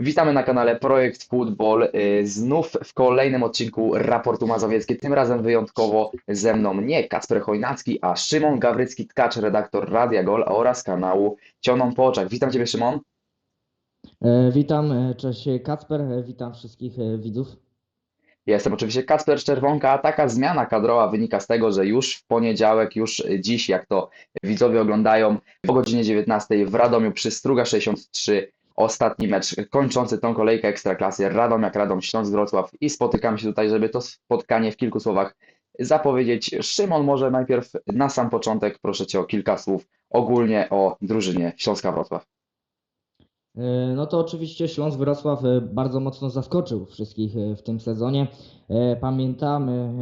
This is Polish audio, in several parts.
Witamy na kanale Projekt Football. Y, Znów w kolejnym odcinku Raportu Mazowieckie. Tym razem wyjątkowo ze mną nie Kacper Chojnacki, a Szymon Gawrycki-Tkacz, redaktor Radia Gol oraz kanału Cioną po oczach. Witam Ciebie, Szymon. E, Witam, e, cześć Kacper, e, witam wszystkich widzów. Ja Jestem oczywiście Kacper Szczerwonka, a taka zmiana kadrowa wynika z tego, że już w poniedziałek, już dziś, jak to widzowie oglądają, o godzinie 19 w Radomiu przy Struga 63 ostatni mecz kończący tą kolejkę Ekstraklasy Radomiak, Radom, Śląsk, Wrocław i spotykamy się tutaj, żeby to spotkanie w kilku słowach zapowiedzieć. Szymon, może najpierw na sam początek proszę Cię o kilka słów ogólnie o drużynie Śląska Wrocław. E, No to oczywiście Śląsk Wrocław e, bardzo mocno zaskoczył wszystkich e, w tym sezonie. Pamiętamy,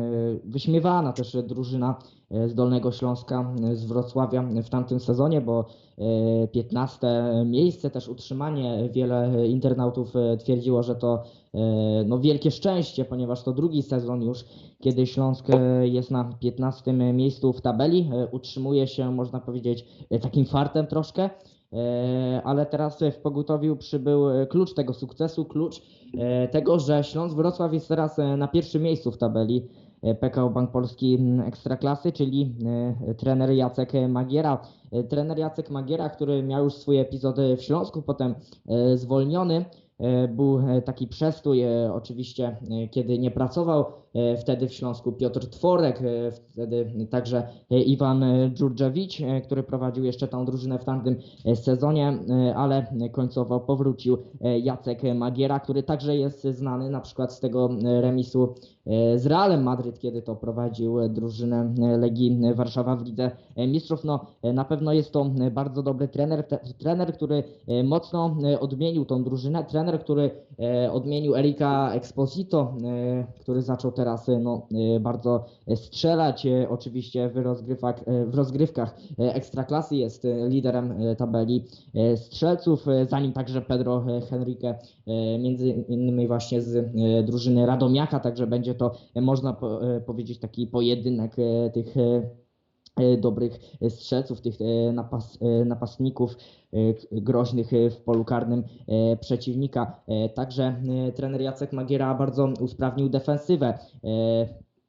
wyśmiewana też drużyna z Dolnego Śląska, e, z Wrocławia w tamtym sezonie, bo e, 15 miejsce, też utrzymanie. Wiele internautów e, twierdziło, że to e, no, wielkie szczęście, ponieważ to drugi sezon już, kiedy Śląsk e, jest na 15 miejscu w tabeli. E, Utrzymuje się, można powiedzieć, e, takim fartem troszkę. E, ale teraz w pogotowiu przybył e, klucz tego sukcesu, klucz e, tego, że Śląsk Wrocław jest teraz e, na pierwszym miejscu w tabeli e, PKO Bank Polski Ekstraklasy, czyli e, trener Jacek Magiera. E, Trener Jacek Magiera, który miał już swoje epizody w Śląsku, potem e, zwolniony. E, Był e, taki przestój, e, oczywiście, e, kiedy nie pracował e, wtedy w Śląsku Piotr Tworek, e, wtedy także e, Iwan e, Dżurdżewicz, e, który prowadził jeszcze tą drużynę w tamtym e, sezonie, e, ale końcowo powrócił e, Jacek Magiera, który także jest znany na przykład z tego e, remisu e, z Realem Madryt, kiedy to prowadził e, drużynę e, Legii Warszawa w Lidze e, Mistrzów. No, e, na pewno jest to e, bardzo dobry trener, trener, który e, mocno e, odmienił tą drużynę, trener, który e, odmienił Erika Exposito, e, który zaczął teraz e, no, e, bardzo strzelać, e, oczywiście w, rozgrywach, e, w rozgrywkach e, Ekstraklasy, jest e, liderem e, tabeli e, strzelców, e, za nim także Pedro e, Henrique, e, między innymi właśnie z e, drużyny Radomiaka, także będzie to, można e, powiedzieć, taki pojedynek e, tych e, dobrych strzelców, tych napas, napastników groźnych w polu karnym przeciwnika. Także trener Jacek Magiera bardzo usprawnił defensywę.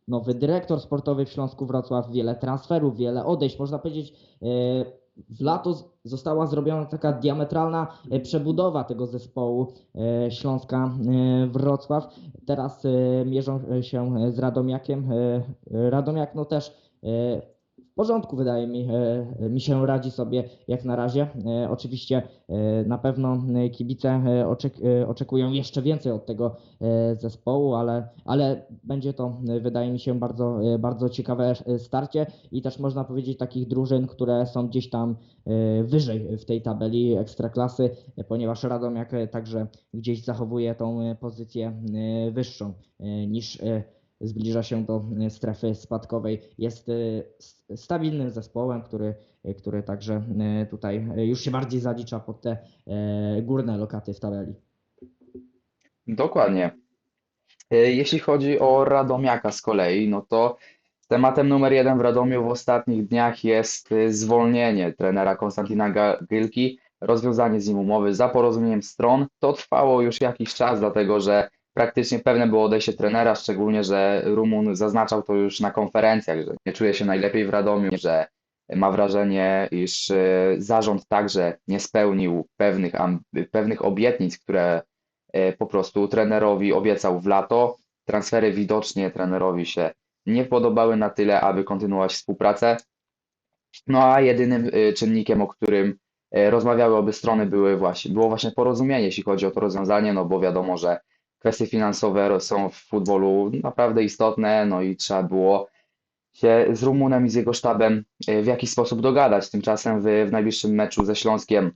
Nowy dyrektor sportowy w Śląsku Wrocław, wiele transferów, wiele odejść. Można powiedzieć, w lato została zrobiona taka diametralna e, przebudowa tego zespołu e, Śląska e, Wrocław. Teraz mierzą się z Radomiakiem. Radomiak no też porządku wydaje mi, e, mi się radzi sobie jak na razie. E, Oczywiście e, na pewno kibice oczek- oczekują jeszcze więcej od tego zespołu, ale, ale będzie to wydaje mi się bardzo, bardzo ciekawe starcie i też można powiedzieć takich drużyn, które są gdzieś tam wyżej w tej tabeli ekstraklasy, ponieważ Radomiak także gdzieś zachowuje tą pozycję wyższą niż zbliża się do e, strefy spadkowej. Jest e, stabilnym zespołem, który, e, który także tutaj już się bardziej zalicza pod te górne lokaty w tabeli. Dokładnie. Jeśli chodzi o Radomiaka z kolei, no to tematem numer jeden w Radomiu w ostatnich dniach jest zwolnienie trenera Konstantina Gylki, rozwiązanie z nim umowy za porozumieniem stron. To trwało już jakiś czas, dlatego że praktycznie pewne było odejście trenera, szczególnie, że Rumun zaznaczał to już na konferencjach, że nie czuje się najlepiej w Radomiu, że ma wrażenie, iż e, zarząd także nie spełnił pewnych, pewnych obietnic, które e, po prostu trenerowi obiecał w lato. Transfery widocznie trenerowi się nie podobały na tyle, aby kontynuować współpracę. No a jedynym y, czynnikiem, o którym e, rozmawiały obie strony, były właśnie, było właśnie porozumienie, jeśli chodzi o to rozwiązanie, no bo wiadomo, że kwestie finansowe są w futbolu naprawdę istotne, no i trzeba było się z Rumunem i z jego sztabem e, w jakiś sposób dogadać. Tymczasem w, w najbliższym meczu ze Śląskiem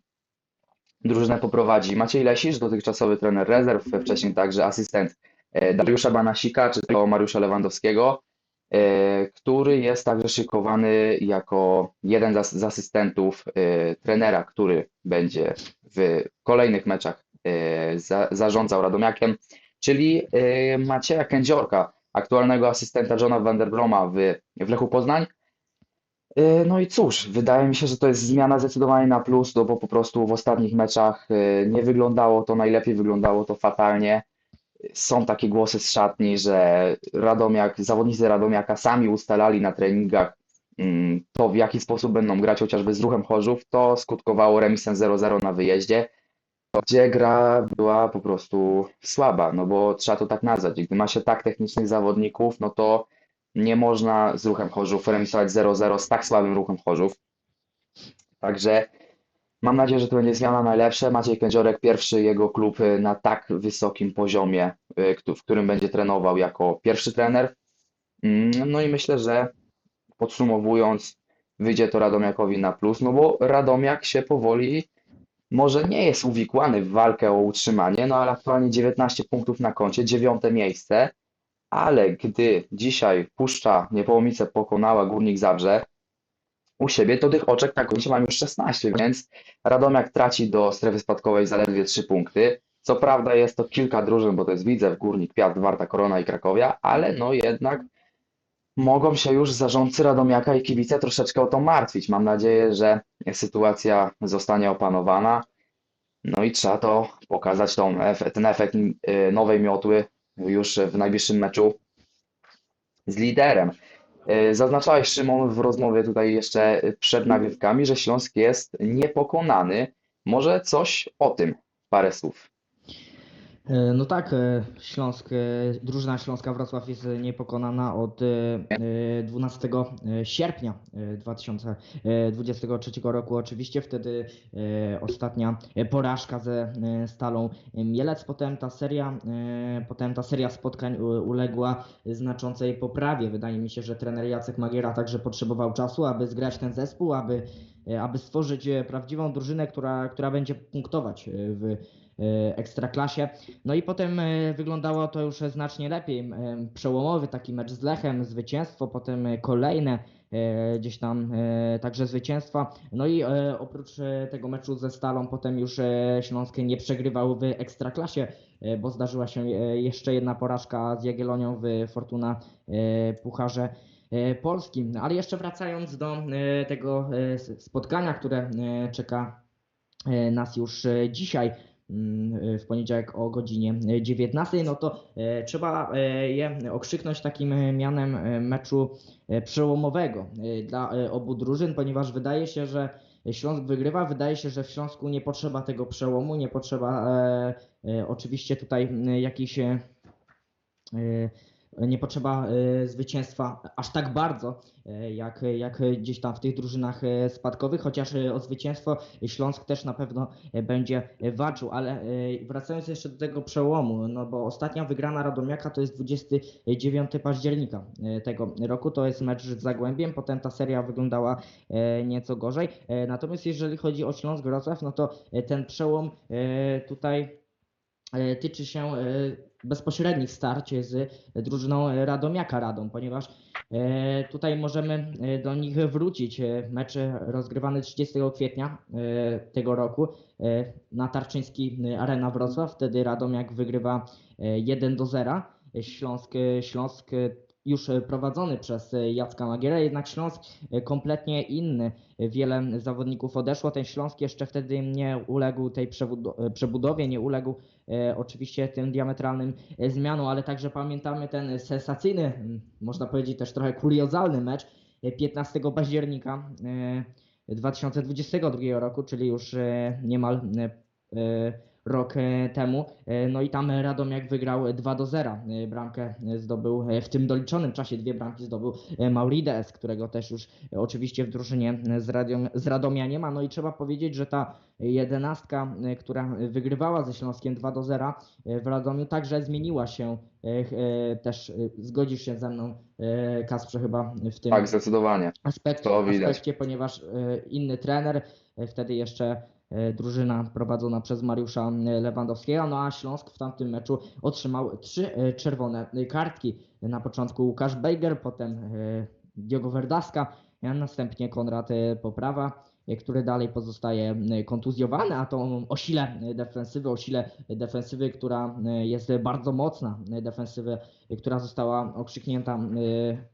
drużynę poprowadzi Maciej Lesisz, dotychczasowy trener rezerw, wcześniej także asystent e, Dariusza Banasika, czy to Mariusza Lewandowskiego, e, który jest także szykowany jako jeden z as- z asystentów trenera, który będzie w kolejnych meczach za- zarządzał Radomiakiem, czyli e, Macieja Kędziorka, aktualnego asystenta Johna Vanderbroma w, w Lechu Poznań. Yy, No i cóż, wydaje mi się, że to jest zmiana zdecydowanie na plus, no bo po prostu w ostatnich meczach nie wyglądało to najlepiej, wyglądało to fatalnie. Są takie głosy z szatni, że Radomiak, zawodnicy Radomiaka sami ustalali na treningach mm, to, w jaki sposób będą grać chociażby z ruchem Chorzów. To skutkowało remisem 0-0 na wyjeździe, gdzie gra była po prostu słaba, no bo trzeba to tak nazwać. Gdy ma się tak technicznych zawodników, no to nie można z ruchem Chorzów remisować 0-0 z tak słabym ruchem Chorzów. Także mam nadzieję, że to będzie zmiana na lepsze. Maciej Kędziorek, pierwszy jego klub y, na tak wysokim poziomie, y, w którym będzie trenował jako pierwszy trener. Mm, No i myślę, że podsumowując, wyjdzie to Radomiakowi na plus, no bo Radomiak się powoli może nie jest uwikłany w walkę o utrzymanie, no ale aktualnie 19 punktów na koncie, dziewiąte miejsce, ale gdy dzisiaj Puszcza Niepołomice pokonała Górnik Zabrze u siebie, to tych oczek na koncie mam już 16, więc Radomiak traci do strefy spadkowej zaledwie 3 punkty. Co prawda jest to kilka drużyn, bo to jest Widzew, Górnik, Piast, Warta, Korona i Krakowia, ale no jednak mogą się już zarządcy Radomiaka i kibice troszeczkę o to martwić. Mam nadzieję, że sytuacja zostanie opanowana. No i trzeba to pokazać, tą, ten efekt y, nowej miotły już w najbliższym meczu z liderem. Y, Zaznaczałeś, Szymon, w rozmowie tutaj jeszcze przed nagrywkami, że Śląsk jest niepokonany. Może coś o tym, parę słów. E, No tak, e, Śląsk, e, drużyna Śląska Wrocław jest niepokonana od e, e, 12 sierpnia e, 2023 roku. Oczywiście wtedy ostatnia porażka ze Stalą Mielec. Potem ta seria, potem ta seria spotkań uległa znaczącej poprawie. Wydaje mi się, że trener Jacek Magiera także potrzebował czasu, aby zgrać ten zespół, aby, aby stworzyć prawdziwą drużynę, która, która będzie punktować w Ekstraklasie. No i potem e, wyglądało to już znacznie lepiej. E, Przełomowy taki mecz z Lechem, zwycięstwo, potem e, kolejne e, gdzieś tam e, także zwycięstwa. No i e, oprócz e, tego meczu ze Stalą potem już e, Śląsk nie przegrywał w Ekstraklasie, e, bo zdarzyła się e, jeszcze jedna porażka z Jagiellonią w Fortuna e, Pucharze e, Polskim. Ale jeszcze wracając do e, tego e, spotkania, które e, czeka e, nas już e, dzisiaj w poniedziałek o godzinie 19, no to e, trzeba e, je okrzyknąć takim e, mianem meczu przełomowego dla obu drużyn, ponieważ wydaje się, że Śląsk wygrywa, wydaje się, że w Śląsku nie potrzeba tego przełomu, nie potrzeba oczywiście tutaj jakichś nie potrzeba e, zwycięstwa aż tak bardzo, e, jak, jak gdzieś tam w tych drużynach e, spadkowych, chociaż o zwycięstwo Śląsk też na pewno będzie walczył, ale wracając jeszcze do tego przełomu, no bo ostatnia wygrana Radomiaka to jest 29 października tego roku, to jest mecz z Zagłębiem, potem ta seria wyglądała nieco gorzej, natomiast jeżeli chodzi o Śląsk Wrocław, no to ten przełom tutaj tyczy się bezpośrednich starć z drużyną Radomiaka Radom, ponieważ e, tutaj możemy e, do nich wrócić. E, Mecz rozgrywany 30 kwietnia e, tego roku e, na Tarczyński Arena Wrocław. Wtedy Radomiak wygrywa e, 1 do 0. Śląsk, Śląsk e, już prowadzony przez Jacka Magierę, jednak Śląsk e, kompletnie inny. Wiele zawodników odeszło. Ten Śląsk jeszcze wtedy nie uległ tej przebudowie, nie uległ e, oczywiście tym diametralnym e, zmianom, ale także pamiętamy ten sensacyjny, można powiedzieć też trochę kuriozalny mecz e, 15 października e, 2022 roku, czyli już e, niemal e, e, rok e, temu. E, No i tam Radomiak wygrał 2 do 0. E, Bramkę zdobył w tym doliczonym czasie dwie bramki zdobył Maurides, którego też już oczywiście w drużynie z, z Radomia nie ma. No i trzeba powiedzieć, że ta jedenastka, która wygrywała ze Śląskiem 2 do 0 e, w Radomiu, także zmieniła się. Też zgodzisz się ze mną, Kasprze, chyba w tym Tak, zdecydowanie. aspekcie, aspekcie ponieważ inny trener, wtedy jeszcze drużyna prowadzona przez Mariusza e, Lewandowskiego, no a Śląsk w tamtym meczu otrzymał trzy e, czerwone e, kartki. Na początku Łukasz Bejger, potem e, Diogo Verdaska, a następnie Konrad e, Poprawa, e, który dalej pozostaje e, kontuzjowany, a to o sile e, defensywy, o sile defensywy, która e, jest bardzo mocna, e, defensywy, e, która została okrzyknięta e,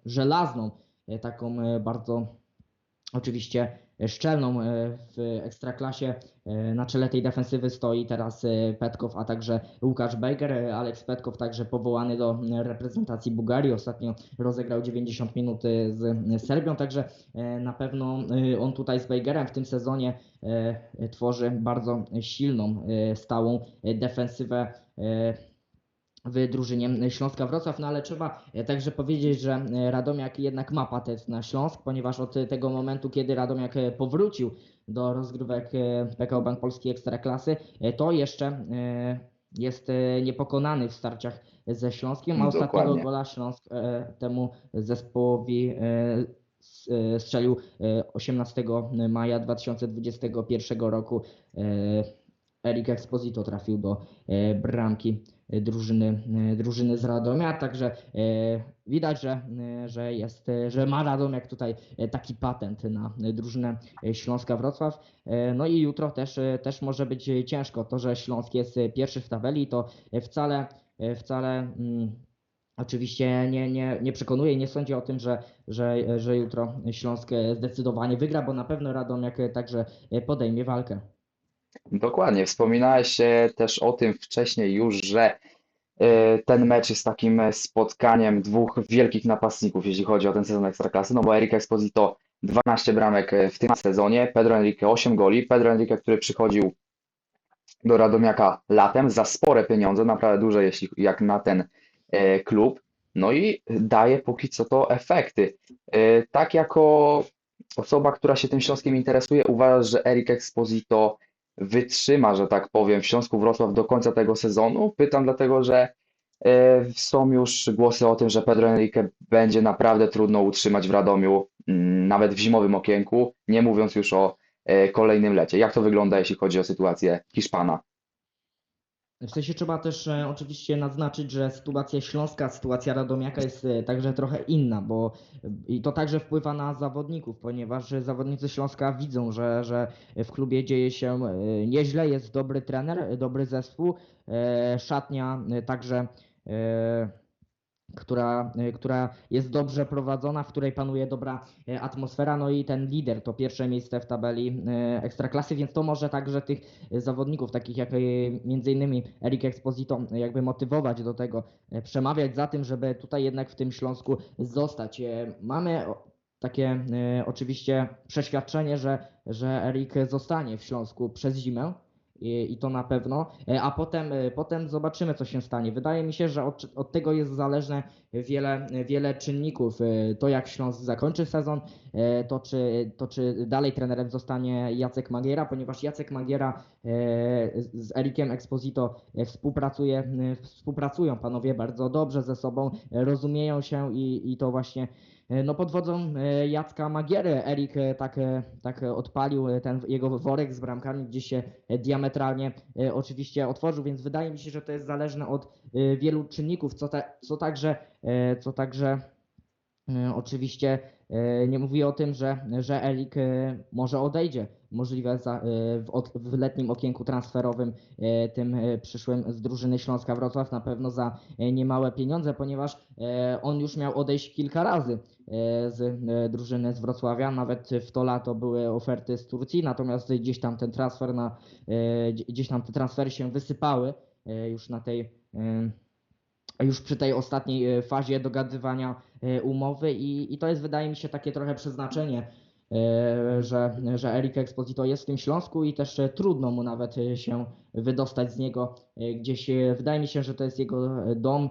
żelazną, e, taką e, bardzo oczywiście szczelną e, w ekstraklasie. E, Na czele tej defensywy stoi teraz e, Petkow, a także Łukasz Bejger. E, Aleks Petkow także powołany do e, reprezentacji Bułgarii. Ostatnio rozegrał 90 minut e, z e, Serbią, także e, na pewno e, on tutaj z Bejgerem w tym sezonie e, e, tworzy bardzo silną, e, stałą e, defensywę e, w drużynie Śląska Wrocław, no ale trzeba e, także powiedzieć, że e, Radomiak jednak ma patent na Śląsk, ponieważ od e, tego momentu, kiedy Radomiak powrócił do rozgrywek PKO Bank Polski Ekstraklasy, to jeszcze jest niepokonany w starciach ze Śląskiem, a ostatniego Dokładnie. gola Śląsk temu zespołowi strzelił e, 18 maja 2021 roku. Erik Exposito trafił do bramki drużyny, e, drużyny z Radomia, także e, widać, że, e, że jest, e, że ma Radomiak tutaj e, taki patent na e, drużynę e, Śląska Wrocław. E, No i jutro też, e, też może być e, ciężko. To, że Śląsk jest e, pierwszy w tabeli, to e, wcale, e, wcale mm, oczywiście nie, nie, nie przekonuje i nie sądzi o tym, że, że, że jutro Śląsk e, zdecydowanie wygra, bo na pewno Radomiak e, także e, podejmie walkę. Dokładnie. Wspominałeś e, też o tym wcześniej już, że e, ten mecz jest takim e, spotkaniem dwóch wielkich napastników, jeśli chodzi o ten sezon Ekstraklasy, no bo Erik Exposito 12 bramek w tym sezonie, Pedro Enrique 8 goli, Pedro Enrique, który przychodził do Radomiaka latem za spore pieniądze, naprawdę duże jeśli, jak na ten klub, no i daje póki co to efekty. Tak jako osoba, która się tym Śląskiem interesuje, uważasz, że Erik Exposito wytrzyma, że tak powiem, w Śląsku Wrocław do końca tego sezonu? Pytam dlatego, że e, są już głosy o tym, że Pedro Enrique będzie naprawdę trudno utrzymać w Radomiu, mm, nawet w zimowym okienku, nie mówiąc już o e, kolejnym lecie. Jak to wygląda, jeśli chodzi o sytuację Hiszpana? W sensie trzeba też e, oczywiście naznaczyć, że sytuacja śląska, sytuacja Radomiaka jest e, także trochę inna, bo e, i to także wpływa na zawodników, ponieważ zawodnicy Śląska widzą, że, że w klubie dzieje się nieźle, jest dobry trener, dobry zespół, szatnia także która, e, która jest dobrze prowadzona, w której panuje dobra e, atmosfera, no i ten lider to pierwsze miejsce w tabeli e, Ekstraklasy, więc to może także tych zawodników, takich jak między innymi Erik Exposito, jakby motywować do tego, przemawiać za tym, żeby tutaj jednak w tym Śląsku zostać. Mamy takie oczywiście przeświadczenie, że, że Erik zostanie w Śląsku przez zimę. I, I to na pewno, E, a potem, e, potem zobaczymy, co się stanie. Wydaje mi się, że od, od tego jest zależne wiele, wiele czynników. E, To, jak Śląsk zakończy sezon, to czy, to czy dalej trenerem zostanie Jacek Magiera, ponieważ Jacek Magiera z Erikiem Exposito współpracuje, współpracują panowie bardzo dobrze ze sobą, rozumieją się i, i to właśnie no pod wodzą e, Jacka Magiery. Erik e, tak, e, tak e, odpalił e, ten jego worek z bramkami, gdzie się e, diametralnie e, oczywiście otworzył, więc wydaje mi się, że to jest zależne od e, wielu czynników, co, co także, e, co także e, oczywiście e, nie mówi o tym, że, że Elik e, może odejdzie, możliwe e, w, letnim okienku transferowym, e, tym e, przyszłym z drużyny Śląska Wrocław, na pewno za e, niemałe pieniądze, ponieważ e, on już miał odejść kilka razy e, z e, drużyny z Wrocławia, nawet w to lato były oferty z Turcji, natomiast gdzieś tam ten transfer na, e, gdzie- gdzieś tam te transfery się wysypały e, już na tej e, już przy tej ostatniej e, fazie dogadywania e, umowy i, i to jest wydaje mi się takie trochę przeznaczenie, e, że, że Erik Exposito jest w tym Śląsku i też e, trudno mu nawet e, się wydostać z niego e, gdzieś. e, Wydaje mi się, że to jest jego e, dom.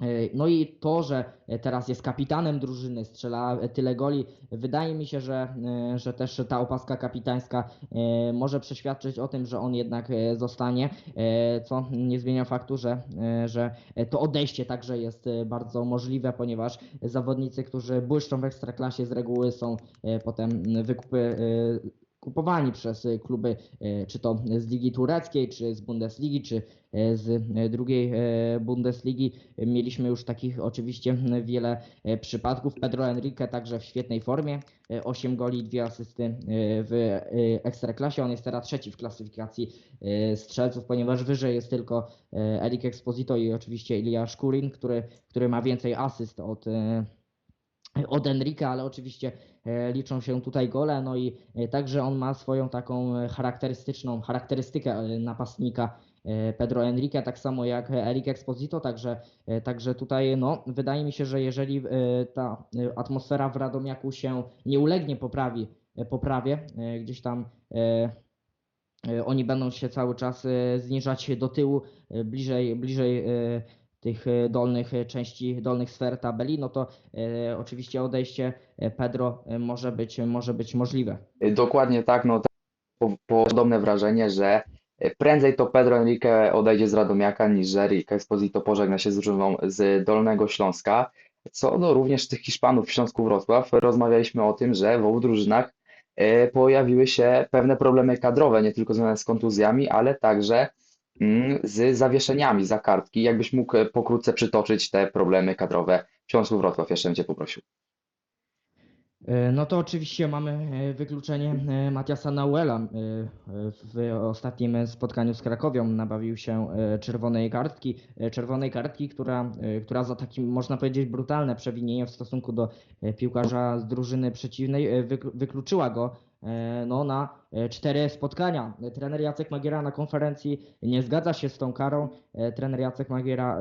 E, e, No i to, że teraz jest kapitanem drużyny, strzela e, tyle goli, wydaje mi się, że, e, że też ta opaska kapitańska e, może przeświadczyć o tym, że on jednak e, zostanie, e, co nie zmienia faktu, że, e, że to odejście także jest e, bardzo możliwe, ponieważ zawodnicy, którzy błyszczą w ekstraklasie z reguły są e, potem wykupy e, kupowani przez e, kluby, e, czy to z Ligi Tureckiej, czy z Bundesligi, czy e, z drugiej Bundesligi. Mieliśmy już takich oczywiście wiele przypadków. Pedro Enrique także w świetnej formie. 8 goli, 2 asysty w Ekstraklasie. On jest teraz trzeci w klasyfikacji strzelców, ponieważ wyżej jest tylko Erik Exposito i oczywiście Ilya Szkurin, który, który ma więcej asyst od, od Enrika, ale oczywiście e, liczą się tutaj gole, no i e, także on ma swoją taką charakterystyczną charakterystykę e, napastnika Pedro Enrique, tak samo jak Eric Exposito, także, także tutaj no, wydaje mi się, że jeżeli ta atmosfera w Radomiaku się nie ulegnie poprawi, poprawie, gdzieś tam oni będą się cały czas zniżać do tyłu, bliżej, bliżej tych e, dolnych e, części, dolnych sfer tabeli, no to e, oczywiście odejście Pedro może być, może być możliwe. Dokładnie tak, no po, podobne wrażenie, że prędzej to Pedro Enrique odejdzie z Radomiaka niż Eric Esposito pożegna się z drużyną z Dolnego Śląska. Co do również tych Hiszpanów w Śląsku Wrocław, rozmawialiśmy o tym, że w obu drużynach pojawiły się pewne problemy kadrowe, nie tylko związane z kontuzjami, ale także z zawieszeniami za kartki. Jakbyś mógł y, pokrótce przytoczyć te problemy kadrowe Śląsku Wrocław, jeszcze bym Cię poprosił. E, No to oczywiście mamy e, wykluczenie e, Matiasa Nauela. E, W ostatnim spotkaniu z Krakowią nabawił się e, czerwonej kartki, e, czerwonej kartki, która, e, która za takim, można powiedzieć, brutalne przewinienie w stosunku do e, piłkarza z drużyny przeciwnej e, wyklu- wykluczyła go e, no, na e, cztery spotkania. Trener Jacek Magiera na konferencji nie zgadza się z tą karą. E, Trener Jacek Magiera,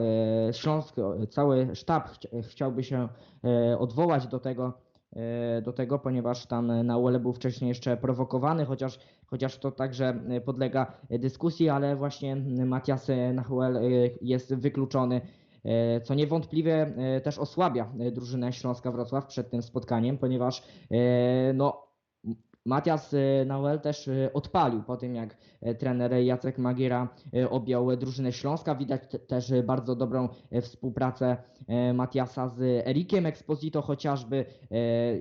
e, Śląsk, e, cały sztab chcia- chciałby się e, odwołać do tego, e, do tego, ponieważ tam na UL był wcześniej jeszcze prowokowany, chociaż, chociaż to także e, podlega dyskusji, ale właśnie Matias Nahuel e, jest wykluczony, e, co niewątpliwie e, też osłabia e, drużynę Śląska Wrocław przed tym spotkaniem, ponieważ e, no, Matias e, Nahuel też e, odpalił po tym, jak e, trener Jacek Magiera e, objął drużynę Śląska. Widać te- też e, bardzo dobrą e, współpracę Matiasa z Erikiem Exposito chociażby.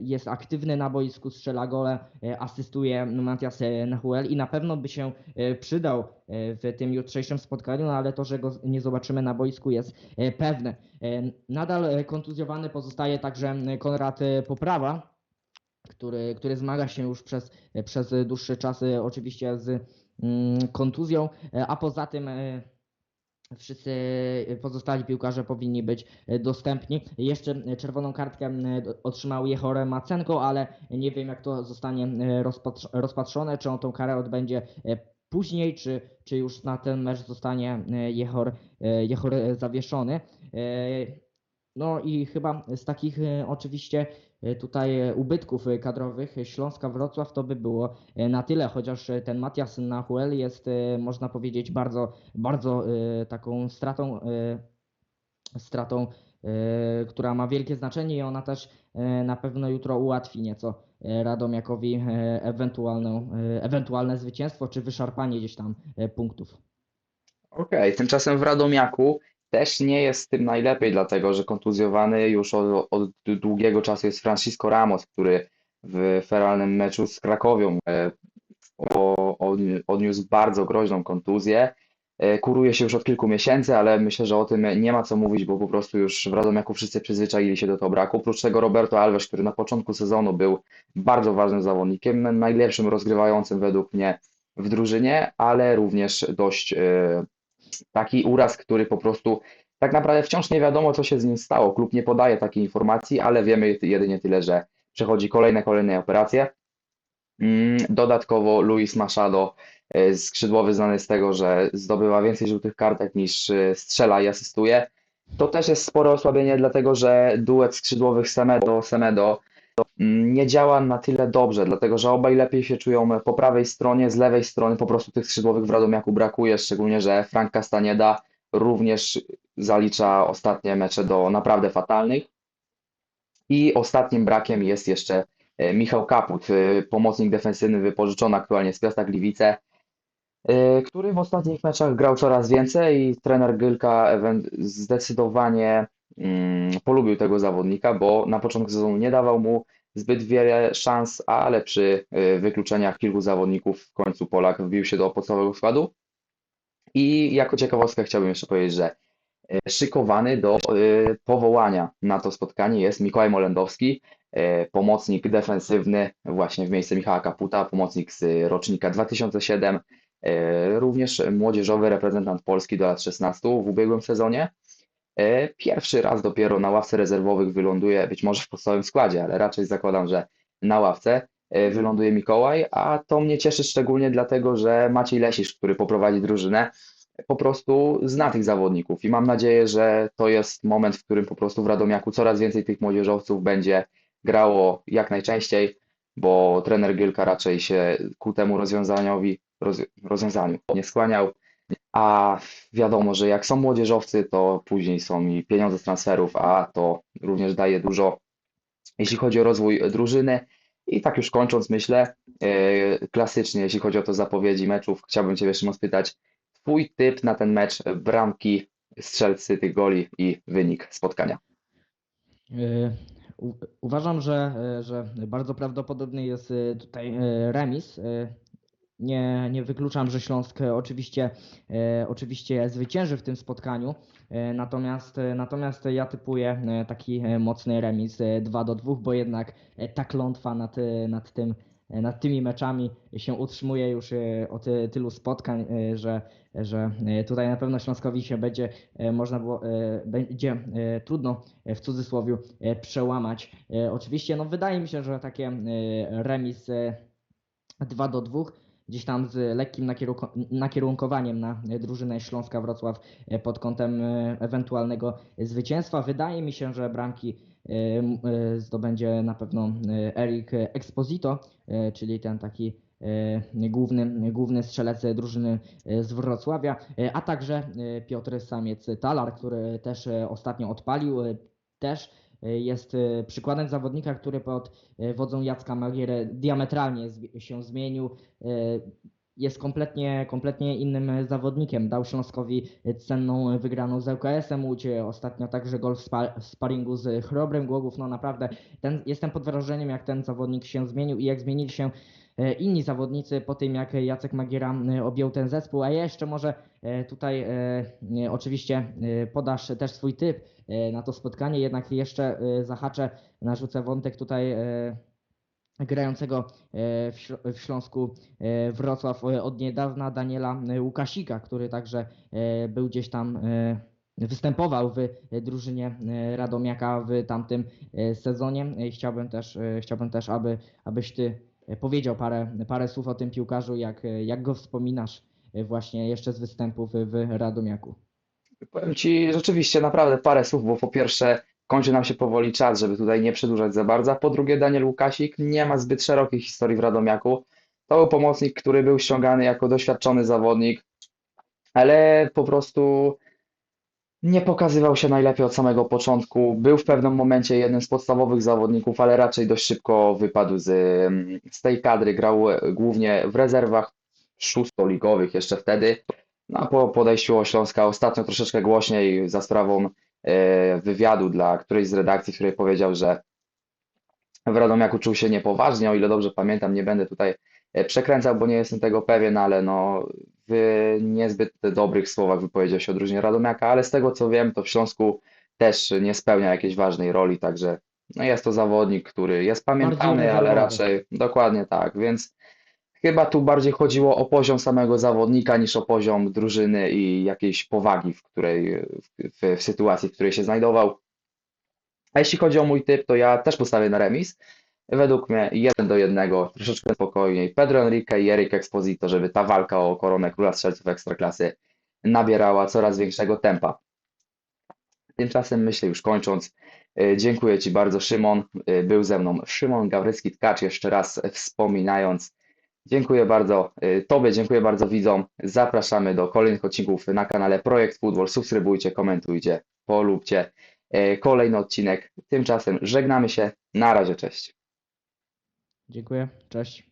Jest aktywny na boisku, strzela gole, asystuje Matias Nahuel i na pewno by się przydał w tym jutrzejszym spotkaniu, no ale to, że go nie zobaczymy na boisku jest pewne. Nadal kontuzjowany pozostaje także Konrad Poprawa, który, który zmaga się już przez, przez dłuższy czas oczywiście z mm, kontuzją, a poza tym e, wszyscy pozostali piłkarze powinni być dostępni. Jeszcze czerwoną kartkę otrzymał Jehor Macenko, ale nie wiem jak to zostanie e, rozpatr- rozpatrzone, czy on tą karę odbędzie e, później, czy, czy już na ten mecz zostanie Jehor, Jehor zawieszony. No i chyba z takich oczywiście tutaj e, ubytków e, kadrowych e, Śląska Wrocław to by było e, na tyle, chociaż e, ten Matias Nahuel jest e, można powiedzieć bardzo, bardzo e, taką stratą, e, stratą, e, która ma wielkie znaczenie i ona też e, na pewno jutro ułatwi nieco e, Radomiakowi e, ewentualną, e, ewentualne zwycięstwo czy wyszarpanie gdzieś tam e, punktów. Okej, tymczasem w Radomiaku też nie jest z tym najlepiej, dlatego że kontuzjowany już od, od długiego czasu jest Francisco Ramos, który w feralnym meczu z Krakowią e, odniósł bardzo groźną kontuzję. E, Kuruje się już od kilku miesięcy, ale myślę, że o tym nie ma co mówić, bo po prostu już w Radomiaku wszyscy przyzwyczaili się do tego braku. Oprócz tego Roberto Alves, który na początku sezonu był bardzo ważnym zawodnikiem, najlepszym rozgrywającym według mnie w drużynie, ale również dość e, taki uraz, który po prostu tak naprawdę wciąż nie wiadomo, co się z nim stało. Klub nie podaje takiej informacji, ale wiemy jedynie tyle, że przechodzi kolejne, kolejne operacje. Mm, Dodatkowo Luis Machado, e, skrzydłowy znany z tego, że zdobywa więcej żółtych kartek niż e, strzela i asystuje. To też jest spore osłabienie, dlatego że duet skrzydłowych Semedo-Semedo mm, nie działa na tyle dobrze, dlatego że obaj lepiej się czują po prawej stronie, z lewej strony po prostu tych skrzydłowych w Radomiaku brakuje, szczególnie, że Frank Castaneda również zalicza ostatnie mecze do naprawdę fatalnych. I ostatnim brakiem jest jeszcze e, Michał Kaput, e, pomocnik defensywny wypożyczony aktualnie z Piasta Gliwice, e, który w ostatnich meczach grał coraz więcej i trener Gylka zdecydowanie polubił tego zawodnika, bo na początku sezonu nie dawał mu zbyt wiele szans, ale przy e, wykluczeniach kilku zawodników w końcu Polak wbił się do podstawowego składu. I jako ciekawostkę chciałbym jeszcze powiedzieć, że e, szykowany do e, powołania na to spotkanie jest Mikołaj Molendowski, pomocnik defensywny właśnie w miejsce Michała Kaputa, pomocnik z rocznika 2007, e, również młodzieżowy reprezentant Polski do lat 16 w ubiegłym sezonie. E, Pierwszy raz dopiero na ławce rezerwowych wyląduje, być może w podstawowym składzie, ale raczej zakładam, że na ławce e, wyląduje Mikołaj, a to mnie cieszy szczególnie dlatego, że Maciej Lesisz, który poprowadzi drużynę, po prostu zna tych zawodników i mam nadzieję, że to jest moment, w którym po prostu w Radomiaku coraz więcej tych młodzieżowców będzie grało jak najczęściej, bo trener Gylka raczej się ku temu rozwiązaniowi, roz, rozwiązaniu nie skłaniał. A wiadomo, że jak są młodzieżowcy, to później są i pieniądze z transferów, a to również daje dużo, jeśli chodzi o rozwój drużyny. I tak już kończąc, myślę, e, klasycznie, jeśli chodzi o to zapowiedzi meczów, chciałbym Ciebie, Szymon, spytać, Twój typ na ten mecz, bramki, strzelcy tych goli i wynik spotkania. E, Uważam, że, e, że bardzo prawdopodobny jest tutaj remis. Nie, nie wykluczam, że Śląsk e, oczywiście, e, oczywiście zwycięży w tym spotkaniu, e, natomiast, natomiast ja typuję taki mocny remis e, 2 do 2, bo jednak ta klątwa nad, nad, tym, nad tymi meczami się utrzymuje już od tylu spotkań, że, że tutaj na pewno Śląskowi się będzie można było, będzie trudno w cudzysłowie przełamać. Oczywiście, no wydaje mi się, że takie remis e, 2 do 2, gdzieś tam z lekkim nakierunko- nakierunkowaniem na e, drużynę Śląska Wrocław e, pod kątem e, ewentualnego zwycięstwa. Wydaje mi się, że bramki zdobędzie na pewno e, Erik Exposito, czyli ten taki główny, główny strzelec drużyny z Wrocławia, a także Piotr Samiec-Talar, który też ostatnio odpalił, też jest e, przykładem zawodnika, który pod e, wodzą Jacka Magierę diametralnie się zmienił. e, Jest kompletnie, kompletnie innym zawodnikiem. Dał Śląskowi cenną wygraną z ŁKS-em Łódź, e, ostatnio także gol w spa- sparingu z Chrobrem Głogów. No naprawdę ten, jestem pod wrażeniem, jak ten zawodnik się zmienił i jak zmienili się e, inni zawodnicy po tym, jak Jacek Magiera e, objął ten zespół. A jeszcze może e, tutaj e, e, oczywiście e, podasz też swój typ e, na to spotkanie, jednak jeszcze e, zahaczę, narzucę wątek tutaj e, grającego e, w Śl- w Śląsku e, Wrocław e, od niedawna Daniela e, Łukasika, który także e, był gdzieś tam e, występował w e, drużynie e, Radomiaka w tamtym e, sezonie. E, Chciałbym też, e, chciałbym też aby, abyś ty e, powiedział parę, parę słów o tym piłkarzu, jak, e, jak go wspominasz e, właśnie jeszcze z występów w Radomiaku. Powiem Ci rzeczywiście naprawdę parę słów, bo po pierwsze kończy nam się powoli czas, żeby tutaj nie przedłużać za bardzo, po drugie Daniel Łukasik nie ma zbyt szerokiej historii w Radomiaku. To był pomocnik, który był ściągany jako doświadczony zawodnik, ale po prostu nie pokazywał się najlepiej od samego początku. Był w pewnym momencie jednym z podstawowych zawodników, ale raczej dość szybko wypadł z, z tej kadry. Grał głównie w rezerwach szóstoligowych jeszcze wtedy. No, po podejściu Śląska ostatnio troszeczkę głośniej za sprawą e, wywiadu dla którejś z redakcji, w której powiedział, że w Radomiaku czuł się niepoważnie, o ile dobrze pamiętam, nie będę tutaj e, przekręcał, bo nie jestem tego pewien, ale no w niezbyt dobrych słowach wypowiedział się o drużynie Radomiaka, ale z tego co wiem, to w Śląsku też nie spełnia jakiejś ważnej roli, także no jest to zawodnik, który jest pamiętany, ale raczej dokładnie tak, więc chyba tu bardziej chodziło o poziom samego zawodnika niż o poziom drużyny i jakiejś powagi, w której, w, w sytuacji, w której się znajdował. A jeśli chodzi o mój typ, to ja też postawię na remis. Według mnie jeden do jednego, troszeczkę spokojniej. Pedro Enrique i Eric Exposito, żeby ta walka o koronę króla strzelców Ekstraklasy nabierała coraz większego tempa. Tymczasem myślę już kończąc, y, dziękuję Ci bardzo Szymon. Y, Był ze mną Szymon Gawrycki-Tkacz, jeszcze raz wspominając. Dziękuję bardzo y, Tobie, dziękuję bardzo widzom. Zapraszamy do kolejnych odcinków na kanale Projekt Football. Subskrybujcie, komentujcie, polubcie y, kolejny odcinek. Tymczasem żegnamy się. Na razie, cześć. Dziękuję, cześć.